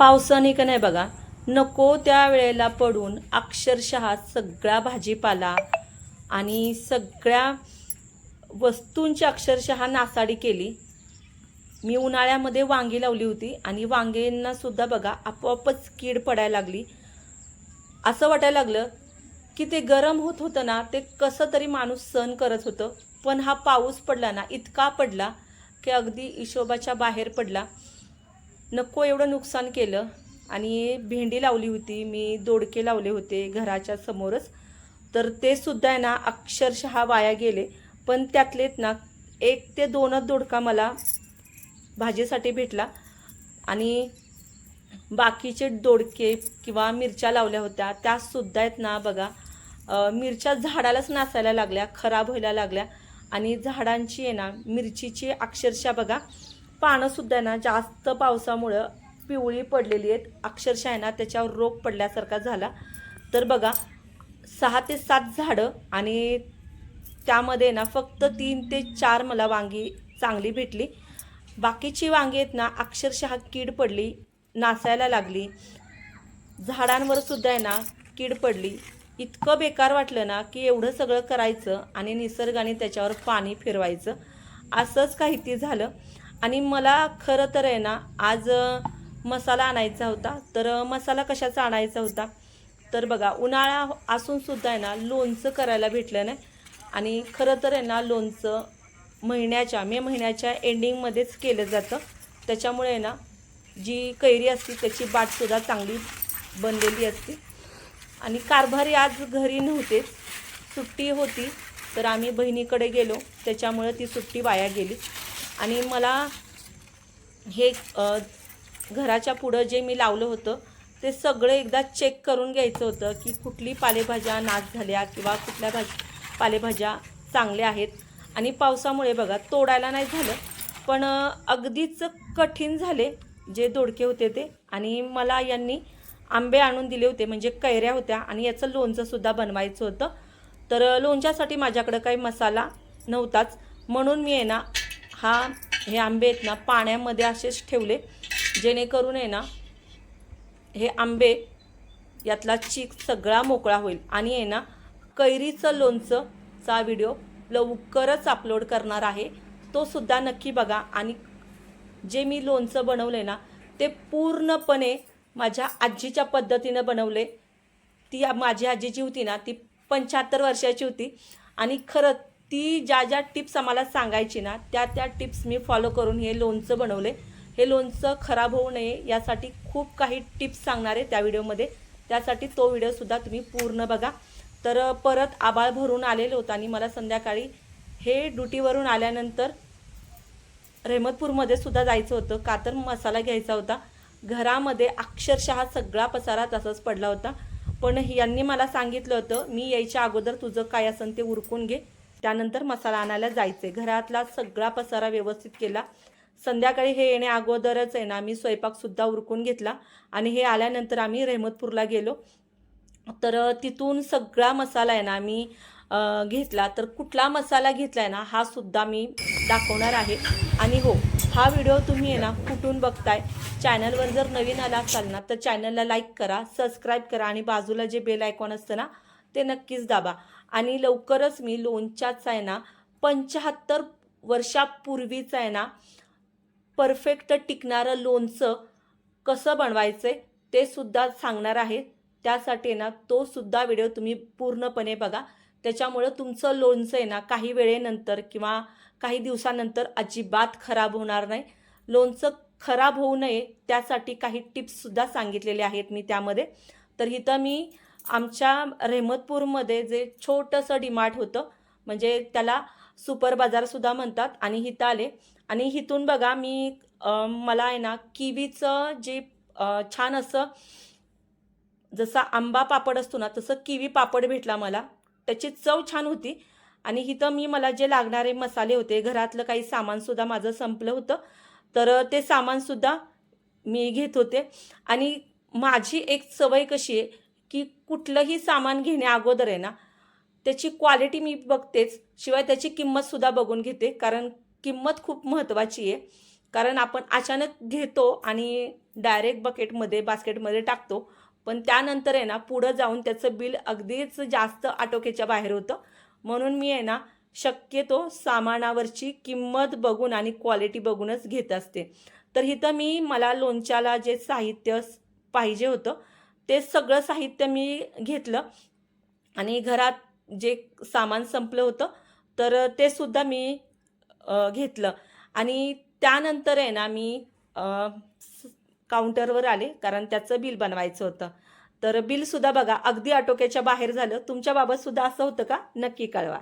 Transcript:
पावसाने का नाही बघा नको त्या वेळेला पडून अक्षरशः सगळा भाजीपाला आणि सगळ्या वस्तूंची अक्षरशः नासाडी केली. मी उन्हाळ्यामध्ये वांगी लावली होती आणि वांगेंना सुद्धा बघा आपोआपच कीड पडायला लागली. असं वाटायला लागलं की ते गरम होत होतं ना ते कसं तरी माणूस सहन करत होतं. पण हा पाऊस पडला ना इतका पडला की अगदी हिशोबाच्या बाहेर पडला. नको एवढं नुकसान केलं. आणि भेंडी लावली होती मी दोडके लावले होते घराच्या समोरच. तर ते सुद्धा आहे ना अक्षरशः वाया गेले. पण त्यातलेत ना एक ते दोनच दोडका मला भाजीसाठी भेटला. आणि बाकीचे दोडके किंवा मिरच्या लावल्या होत्या त्या सुद्धा आहेत ना बघा मिरच्या झाडालाच नासायला लागल्या खराब व्हायला लागल्या. आणि झाडांची आहे ना मिरचीची अक्षरशः बघा पानंसुद्धा आहे ना जास्त पावसामुळं पिवळी पडलेली आहेत. अक्षरशः आहे ना त्याच्यावर रोग पडल्यासारखा झाला. तर बघा सहा ते सात झाडं आणि त्यामध्ये ना फक्त तीन ते चार मला वांगी चांगली भेटली. बाकीची वांगी आहेत ना अक्षरशः कीड पडली नासायला लागली. झाडांवर सुद्धा आहे ना कीड पडली. इतकं बेकार वाटलं ना की एवढं सगळं करायचं आणि निसर्गाने त्याच्यावर पाणी फिरवायचं. असंच काही ती झालं. आणि मला खरं तर आहे ना आज मसाला आणायचा होता. तर मसाला कशाचा आणायचा होता? तर बघा उन्हाळा असून सुद्धा आहे ना लोणचं करायला भेटलं नाही. आणि खरं तर आहे ना लोणचं महिन्याच्या मे महिन्याच्या एंडिंगमध्येच केलं जातं. त्याच्यामुळे ना जी कैरी असते त्याची बाटसुद्धा चांगली बनलेली असते. आणि कारभारी आज घरी नव्हतेच सुट्टी होती तर आम्ही बहिणीकडे गेलो. त्याच्यामुळे ती सुट्टी वाया गेली. आणि मला हे घराच्या पुढं जे मी लावलं होतं ते सगळं एकदा चेक करून घ्यायचं होतं की कुठली पालेभाज्या नाश झाल्या किंवा कुठल्या भाज पालेभाज्या चांगल्या आहेत. आणि पावसामुळे बघा तोडायला नाही झालं पण अगदीच कठीण झाले जे दोडके होते ते. आणि मला यांनी आंबे आणून दिले होते म्हणजे कैऱ्या होत्या आणि याचं लोणचंसुद्धा बनवायचं होतं. तर लोणच्यासाठी माझ्याकडं काही मसाला नव्हताच. म्हणून मी आहे ना हा हे आंबे आहेत ना पाण्यामध्ये असेच ठेवले. जेणेकरून आहे ना हे आंबे यातला चीक सगळा मोकळा होईल. आणि आहे ना कैरीचं लोणचंचा व्हिडिओ लवकरच अपलोड करणार आहे. तो सुद्धा नक्की बघा. आणि जे मी लोणचं बनवलं ना ते पूर्णपणे माझ्या आजीच्या पद्धतीनं बनवले ती माझी आजी जी होती ना ती पंच्याहत्तर वर्षाची होती. आणि खरंच ती ज्या ज्या टिप्स आम्हाला सांगायची ना त्या त्या टिप्स मी फॉलो करून हे लोणचं बनवले हे लोणचं खराब होऊ नये यासाठी खूप काही टिप्स सांगणार आहे त्या व्हिडिओमध्ये. त्यासाठी तो व्हिडिओसुद्धा तुम्ही पूर्ण बघा. तर परत आबाळ भरून आलेलं होतं आणि मला संध्याकाळी हे ड्युटीवरून आल्यानंतर रहमतपूरमध्ये सुद्धा जायचं होतं. कातर मसाला घ्यायचा होता. घरामध्ये अक्षरशः सगळा पसारा तसाच पडला होता. पण यांनी मला सांगितलं होतं मी यायच्या अगोदर तुझं काय असेल ते उरकून घे. त्यानंतर मसाला आणायला जायचे. घरातला सगळा पसारा व्यवस्थित केला. संध्याकाळी हे येणे अगोदरच आहे ना आम्ही स्वयंपाकसुद्धा उरकून घेतला आणि हे आल्यानंतर आम्ही रहमतपूरला गेलो. तर तिथून सगळा मसाला आहे ना आम्ही घेतला. तर कुठला मसाला घेतला आहे ना हा सुद्धा मी दाखवणार आहे. आणि हो हा व्हिडिओ तुम्ही आहे ना कुठून बघताय? चॅनलवर जर नवीन आला असाल ना तर चॅनलला लाईक करा सबस्क्राईब करा आणि बाजूला जे बेल आयकॉन असतं ना ते नक्कीच दाबा. आणि लवकरच मी लोणच्याच आहे ना पंच्याहत्तर वर्षापूर्वीचं आहे ना परफेक्ट टिकणारं लोणचं कसं बनवायचं आहे ते सुद्धा सांगणार आहे. त्यासाठी ना तो सुद्धा व्हिडिओ तुम्ही पूर्णपणे बघा. त्याच्यामुळं तुमचं लोणचं आहे ना काही वेळेनंतर किंवा काही दिवसानंतर अजिबात खराब होणार नाही. लोणचं खराब होऊ नये त्यासाठी काही टिप्ससुद्धा सांगितलेले आहेत मी त्यामध्ये. तर इथं मी आमच्या रेहमतपूरमध्ये जे छोटंसं डिमार्ट होतं म्हणजे त्याला सुपर बाजारसुद्धा म्हणतात आणि हिथं आले. आणि हिथून बघा मी मला आहे ना किवीचं जे छान असं जसा आंबा पापड असतो ना तसं किवी पापड भेटला मला. त्याची चव छान होती. आणि इथं मी मला जे लागणारे मसाले होते घरातलं काही सामानसुद्धा माझं संपलं होतं. तर ते सामानसुद्धा मी घेत होते. आणि माझी एक सवय कशी आहे की कुठलंही सामान घेण्या अगोदर आहे ना त्याची क्वालिटी मी बघतेच. शिवाय त्याची किंमतसुद्धा बघून घेते. कारण किंमत खूप महत्त्वाची आहे. कारण आपण अचानक घेतो आणि डायरेक्ट बकेटमध्ये बास्केटमध्ये टाकतो. पण त्यानंतर आहे ना पुढं जाऊन त्याचं बिल अगदीच जास्त आटोक्याच्या बाहेर होतं. म्हणून मी आहे ना शक्यतो सामानावरची किंमत बघून आणि क्वालिटी बघूनच घेत असते. तर इथं मी मला लोणच्याला जे साहित्य पाहिजे होतं ते सगळं साहित्य मी घेतलं. आणि घरात जे सामान संपलं होतं तर ते सुद्धा मी घेतलं. आणि त्यानंतर आहे ना मी काउंटरवर आले कारण त्याचं बिल बनवायचं होतं. तर बिलसुद्धा बघा अगदी आटोक्याच्या बाहेर झालं. तुमच्या असं होतं का? नक्की कळवा.